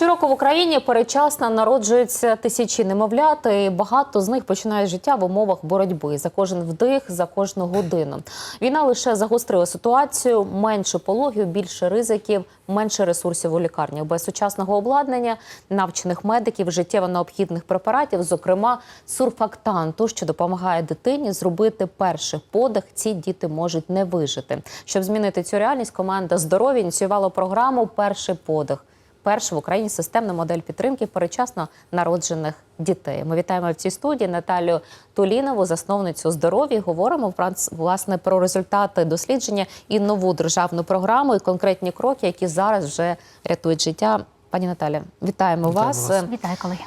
Щороку в Україні передчасно народжуються тисячі немовлят, і багато з них починають життя в умовах боротьби за кожен вдих, за кожну годину. Війна лише загострила ситуацію, менше пологів, більше ризиків, менше ресурсів у лікарнях. Без сучасного обладнання, навчених медиків, життєво необхідних препаратів, зокрема сурфактанту, що допомагає дитині зробити перший подих. Ці діти можуть не вижити. Щоб змінити цю реальність, команда здоров'я ініціювала програму Перший подих. Перша в Україні системна модель підтримки перечасно народжених дітей. Ми вітаємо в цій студії Наталію Тулінову, засновницю здоров'я. Говоримо власне про результати дослідження і нову державну програму, і конкретні кроки, які зараз вже рятують життя. Пані Наталі, вітаємо, Вітаємо вас. вас. Вітаю, колеги.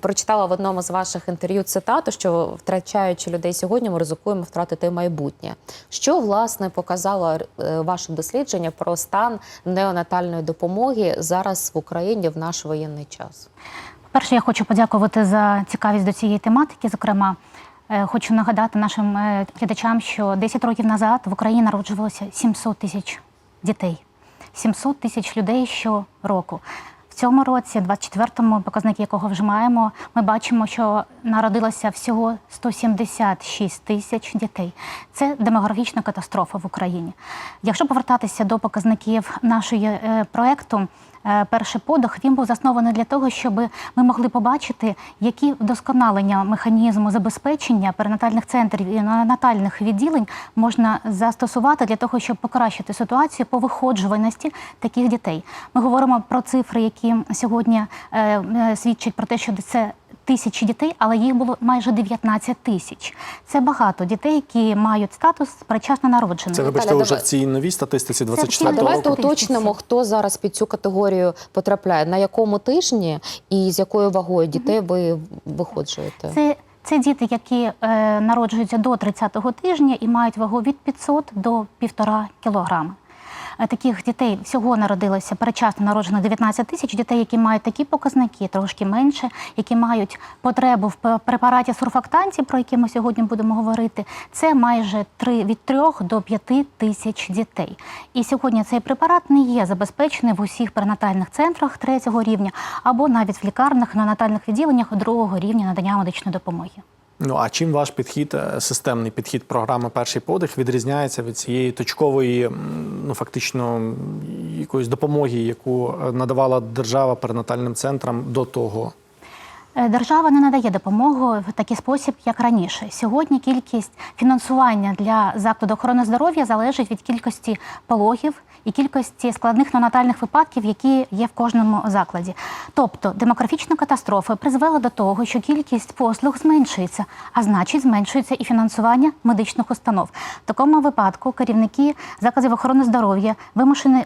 Прочитала в одному з ваших інтерв'ю цитату, що втрачаючи людей сьогодні, ми ризикуємо втратити майбутнє. Що власне показало е, ваше дослідження про стан неонатальної допомоги зараз в Україні в наш воєнний час? Перше, я хочу подякувати за цікавість до цієї тематики. Зокрема, е, хочу нагадати нашим е, глядачам, що 10 років назад в Україні народжувалося 700 тисяч дітей. 700 тисяч людей щороку. В цьому році, 24-му, показник якого вже маємо, ми бачимо, що народилося всього 176 тисяч дітей. Це демографічна катастрофа в Україні. Якщо повертатися до показників нашої е, проекту, перший подих він був заснований для того, щоб ми могли побачити, які вдосконалення механізму забезпечення перинатальних центрів і натальних відділень можна застосувати для того, щоб покращити ситуацію по виходжуваності таких дітей. Ми говоримо про цифри, які сьогодні е, е, свідчать про те, що це. Тисячі дітей, але їх було майже 19 тисяч. Це багато дітей, які мають статус причасно народжених. Це вибачте вже в цій новій статистиці в 24 цій давайте уточнимо, хто зараз під цю категорію потрапляє, на якому тижні і з якою вагою дітей ви виходжуєте? Це, це діти, які е, народжуються до 30-го тижня і мають вагу від 500 до 1,5 кілограми. Е, Таких дітей всього народилося передчасно народжено 19 тисяч дітей, які мають такі показники, трошки менше, які мають потребу в препараті сурфактанті, про які ми сьогодні будемо говорити. Це майже 3, від 3 до 5 тисяч дітей. І сьогодні цей препарат не є забезпечений в усіх перинатальних центрах третього рівня або навіть в лікарнях, неонатальних відділеннях другого рівня надання медичної допомоги. Ну а чим ваш підхід, е, системний підхід програми Перший подих відрізняється від цієї точкової, ну фактично якоїсь допомоги, яку е, надавала держава перинатальним центрам до того? Е, Держава не надає допомогу в такий спосіб, як раніше. Сьогодні кількість фінансування для закладу охорони здоров'я залежить від кількості пологів і кількості складних неонатальних випадків, які є в кожному закладі. Тобто демографічна катастрофа призвела до того, що кількість послуг зменшується, а значить, зменшується і фінансування медичних установ. В такому випадку керівники закладів охорони здоров'я вимушені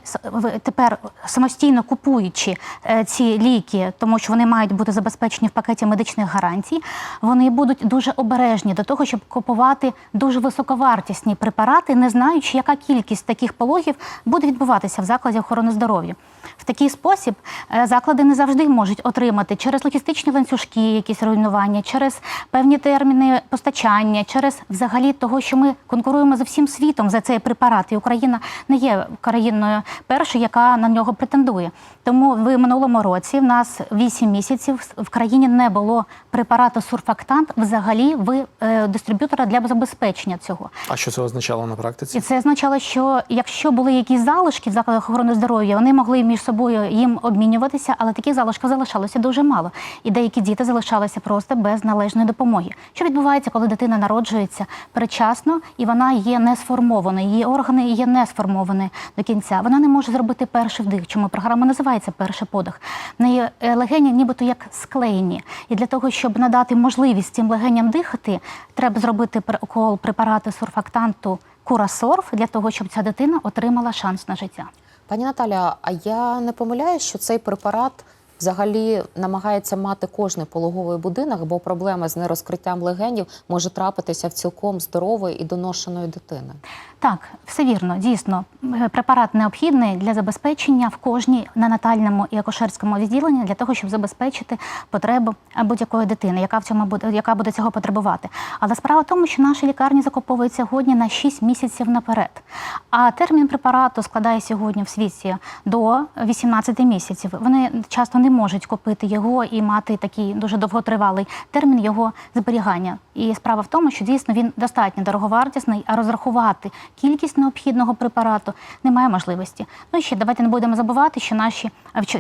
тепер самостійно купуючи е, ці ліки, тому що вони мають бути забезпечені в пакеті медичних гарантій. Вони будуть дуже обережні до того, щоб купувати дуже високовартісні препарати, не знаючи, яка кількість таких пологів буде відбуватися в закладі охорони здоров'я. В такий спосіб е, заклади не завжди можуть отримати через логістичні ланцюжки якісь руйнування, через певні терміни постачання, через взагалі того, що ми конкуруємо з всім світом за цей препарат, і Україна не є країною першою, яка на нього претендує. Тому в минулому році в нас 8 місяців в країні не було препарату сурфактант взагалі в е, дистриб'ютора для забезпечення цього. А що це означало на практиці? І це означало, що якщо були якісь залишки в закладах охорони здоров'я, вони могли між собою їм обмінюватися, але таких залишків залишалося дуже мало. І деякі діти залишалися просто без належної допомоги. Що відбувається, коли дитина народжується передчасно і вона є не сформована, її органи є не сформовані до кінця. Вона не може зробити перший вдих. Чому програма називається перший подих? В неї е, легені нібито як склеєні. І для того, щоб надати можливість цим легеням дихати, треба зробити укол препарату сурфактанту Курасорф для того, щоб ця дитина отримала шанс на життя. Пані Наталя, а я не помиляю, що цей препарат взагалі намагається мати кожний пологовий будинок, бо проблема з нерозкриттям легенів може трапитися в цілком здорової і доношеної дитини. Так, все вірно. Дійсно, Е, препарат необхідний для забезпечення в кожній ненатальному і акушерському відділенні для того, щоб забезпечити потребу е, будь-якої дитини, яка в цьому буде, яка буде цього потребувати. Але справа в тому, що наші лікарні закуповують сьогодні на 6 місяців наперед. А термін препарату складає сьогодні в світі до 18 місяців. Вони часто не можуть купити його і мати такий дуже довготривалий термін його зберігання. І справа в тому, що дійсно він достатньо дороговартісний, а розрахувати кількість необхідного препарату немає можливості. Ну і ще давайте не будемо забувати, що наші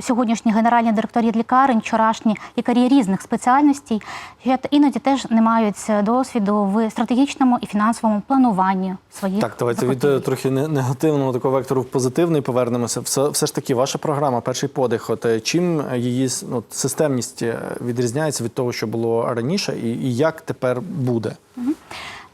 сьогоднішні генеральні директорі лікарень, вчорашні лікарі різних спеціальностей іноді теж не мають е, досвіду в стратегічному і фінансовому плануванні своїх Так, давайте від е, трохи не- негативного такого вектору в позитивний повернемося. Все, все ж таки, ваша програма, перший подих. От е, чим її ну, системність е, відрізняється від того, що було раніше, і, і як тепер буде?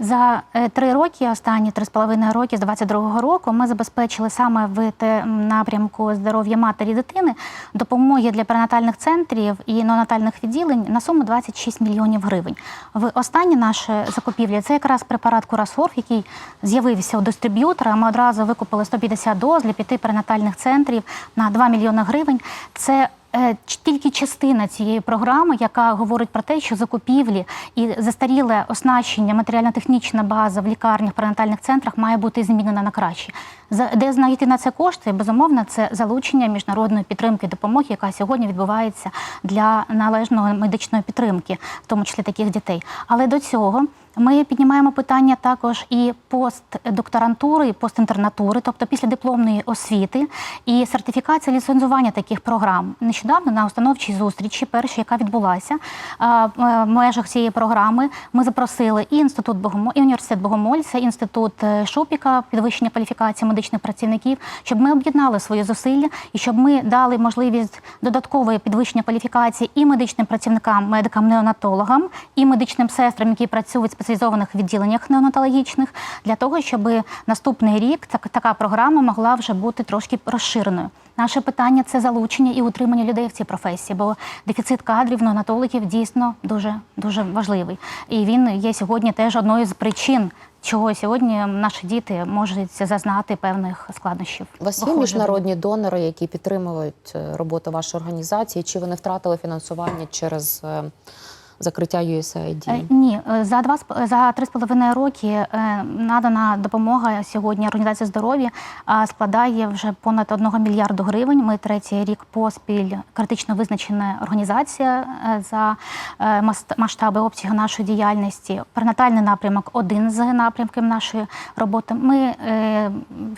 За е, три роки, останні три з половиною роки з 22-го року, ми забезпечили саме в напрямку здоров'я матері і дитини допомоги для перинатальних центрів і неонатальних відділень на суму 26 мільйонів гривень. В останні наші закупівлі це якраз препарат Курасорф, який з'явився у дистриб'ютора. Ми одразу викупили 150 доз для п'яти перинатальних центрів на 2 мільйони гривень. Це Е, тільки частина цієї програми, яка говорить про те, що закупівлі і застаріле оснащення, матеріально-технічна база в лікарнях, перинатальних центрах має бути змінена на краще. Де знайти на це кошти? Безумовно, це залучення міжнародної підтримки допомоги, яка сьогодні відбувається для належної медичної підтримки, в тому числі таких дітей. Але до цього. Ми піднімаємо питання також і постдокторантури, і постінтернатури, тобто післядипломної освіти і сертифікація ліцензування таких програм. Нещодавно на установчій зустрічі, першій, яка відбулася в межах цієї програми, ми запросили і інститут Богомоль, і університет Богомоль, це інститут е, Шупіка, підвищення кваліфікації медичних працівників, щоб ми об'єднали свої зусилля і щоб ми дали можливість додаткової підвищення кваліфікації і медичним працівникам, медикам-неонатологам, і медичним сестрам, які працюють в спеціалізованих відділеннях неонатологічних, для того, щоб наступний рік так, така програма могла вже бути трошки розширеною. Наше питання це залучення і утримання людей в цій професії, бо дефіцит кадрів неонатологів дійсно дуже дуже важливий. І він є сьогодні теж одною з причин, чого сьогодні наші діти можуть зазнати певних складнощів. У вас є міжнародні донори, які підтримують е, роботу вашої організації? Чи вони втратили фінансування через е, закриття USAID? Е, Ні, е, за два за три з половиною роки е, надана допомога сьогодні організація здоров'я складає вже понад 1 мільярду гривень. Ми третій рік поспіль критично визначена організація за масштаби обсягу нашої діяльності. Перинатальний напрямок один з напрямків нашої роботи. Ми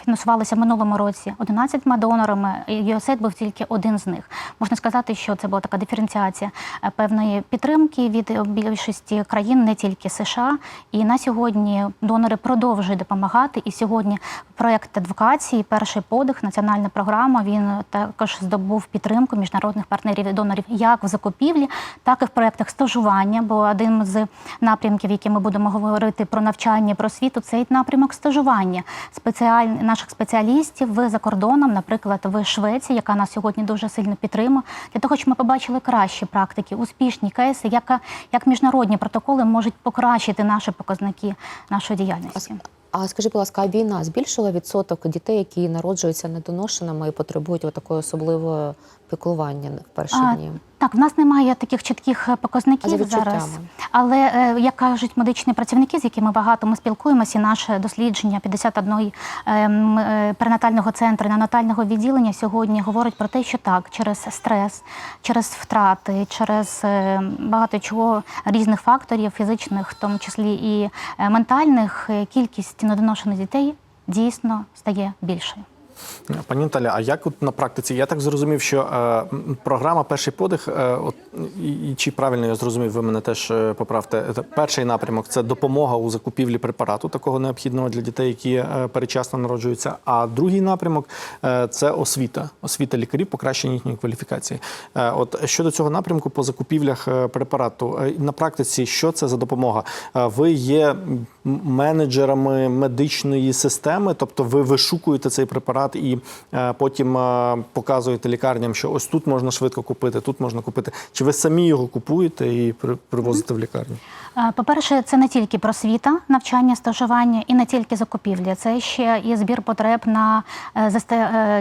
фінансувалися в минулому році 11 донорами. USAID був тільки один з них. Можна сказати, що це була така диференціація певної підтримки від більшості країн, не тільки США. І на сьогодні донори продовжують допомагати. І сьогодні проект адвокації, перший подих, національна програма. Він також здобув підтримку міжнародних партнерів і донорів як в закупівлі, так і в проектах стажування. Бо один з напрямків, які ми будемо говорити про навчання, про освіту, це напрямок стажування спеціаль... наших спеціалістів за кордоном, наприклад, в Швеції, яка нас сьогодні дуже сильно підтримує, для того, щоб ми побачили кращі практики, успішні кейси, яка як міжнародні протоколи можуть покращити наші показники нашої діяльності. А скажіть, будь ласка, війна збільшила відсоток дітей, які народжуються недоношеними і потребують такої особливої піклування в перші А, дні? Так, в нас немає таких чітких е, показників зараз. Але е, як кажуть медичні працівники, з якими багато ми спілкуємося, і наше дослідження 51 ем, е, перинатального центру неонатального відділення сьогодні говорить про те, що так, через стрес, через втрати, через багато чого різних факторів, фізичних, в тому числі і ментальних, кількість недоношених дітей дійсно стає більшою. Пані Наталя, а як от на практиці? Я так зрозумів, що е, програма Перший подих, е, от і, чи правильно я зрозумів, ви мене теж е, поправте. Це Перший напрямок це допомога у закупівлі препарату, такого необхідного для дітей, які е, передчасно народжуються. А другий напрямок е, це освіта, освіта лікарів, покращення їхньої кваліфікації. Е, от щодо цього напрямку по закупівлях е, препарату, е, на практиці що це за допомога? Е, ви є менеджерами медичної системи, тобто ви вишукуєте цей препарат апарат і е, потім е, показуєте лікарням, що ось тут можна швидко купити, тут можна купити. Чи ви самі його купуєте і при- привозите в лікарню? Е, По-перше, це не тільки просвіта, навчання, стажування і не тільки закупівлі. Це ще і збір потреб на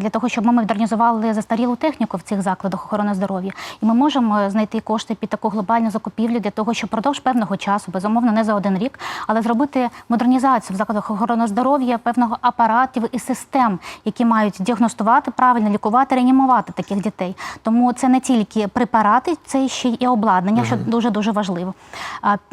для того, щоб ми модернізували застарілу техніку в цих закладах охорони здоров'я. І ми можемо знайти кошти під таку глобальну закупівлю для того, щоб продовж певного часу, безумовно, не за один рік, але зробити модернізацію в закладах охорони здоров'я певного апаратів і систем, які мають діагностувати правильно, лікувати, реанімувати таких дітей. Тому це не тільки препарати, це ще й обладнання, що дуже дуже важливо.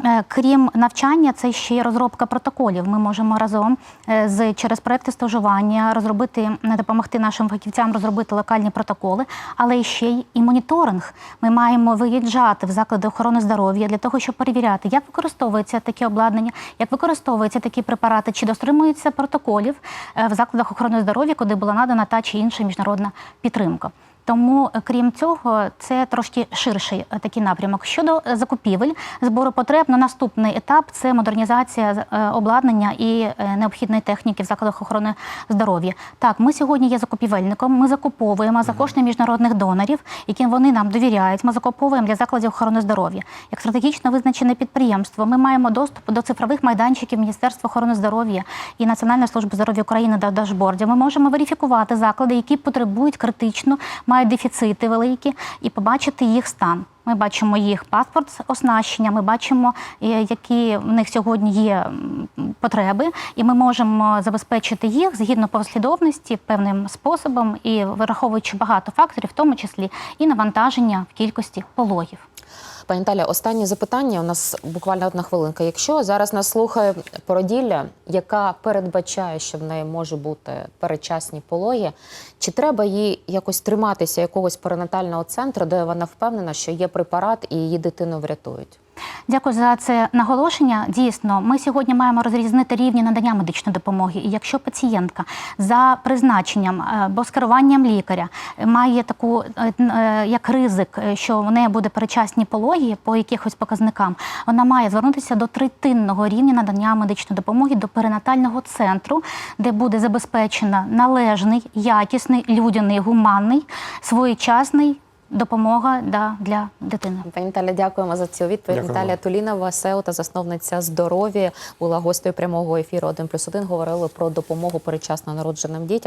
Е, Крім навчання, це ще й розробка протоколів. Ми можемо разом е, з через проекти стажування розробити допомогти нашим фахівцям розробити локальні протоколи, але ще й і моніторинг. Ми маємо виїжджати в заклади охорони здоров'я для того, щоб перевіряти, як використовується таке обладнання, як використовуються такі препарати, чи дотримуються протоколів е, в закладах охорони здоров'я, куди була надана та чи інша міжнародна підтримка. Тому, е, крім цього, це трошки ширший е, такий напрямок. Щодо е, закупівель, збору потреб на наступний етап це модернізація обладнання і необхідної техніки в закладах охорони здоров'я. Так, ми сьогодні є закупівельником. Ми закуповуємо за кошти міжнародних донорів, яким вони нам довіряють. Ми закуповуємо для закладів охорони здоров'я. Як стратегічно визначене підприємство, ми маємо доступ до цифрових майданчиків Міністерства охорони здоров'я і Національної служби здоров'я України до дашбордів. Ми можемо верифікувати заклади, які потребують критично, мають дефіцити великі, і побачити їх стан. Ми бачимо їх паспорт оснащення, ми бачимо, е, які в них сьогодні є потреби, і ми можемо забезпечити їх згідно послідовності певним способом і враховуючи багато факторів, в тому числі і навантаження в кількості пологів. Пані Таля, останнє запитання. У нас буквально одна хвилинка. Якщо зараз нас слухає породілля, яка передбачає, що в неї може бути передчасні пологи, чи треба їй якось триматися якогось перинатального центру, де вона впевнена, що є препарат і її дитину врятують? Дякую за це наголошення. Дійсно, ми сьогодні маємо розрізнити рівні надання медичної допомоги. І якщо пацієнтка за призначенням е, або скеруванням лікаря має таку е, е, як ризик, е, що в неї буде передчасні пологи по якихось показникам, вона має звернутися до третинного рівня надання медичної допомоги до перинатального центру, де буде забезпечена належний, якісний, людяний, гуманний, своєчасний допомога да, для дитини. Пані Наталя, дякуємо за цю відповідь. Наталя Тулінова, СЕО та засновниця здоров'я, була гостею прямого ефіру 1+,1. Говорили про допомогу передчасно народженим дітям.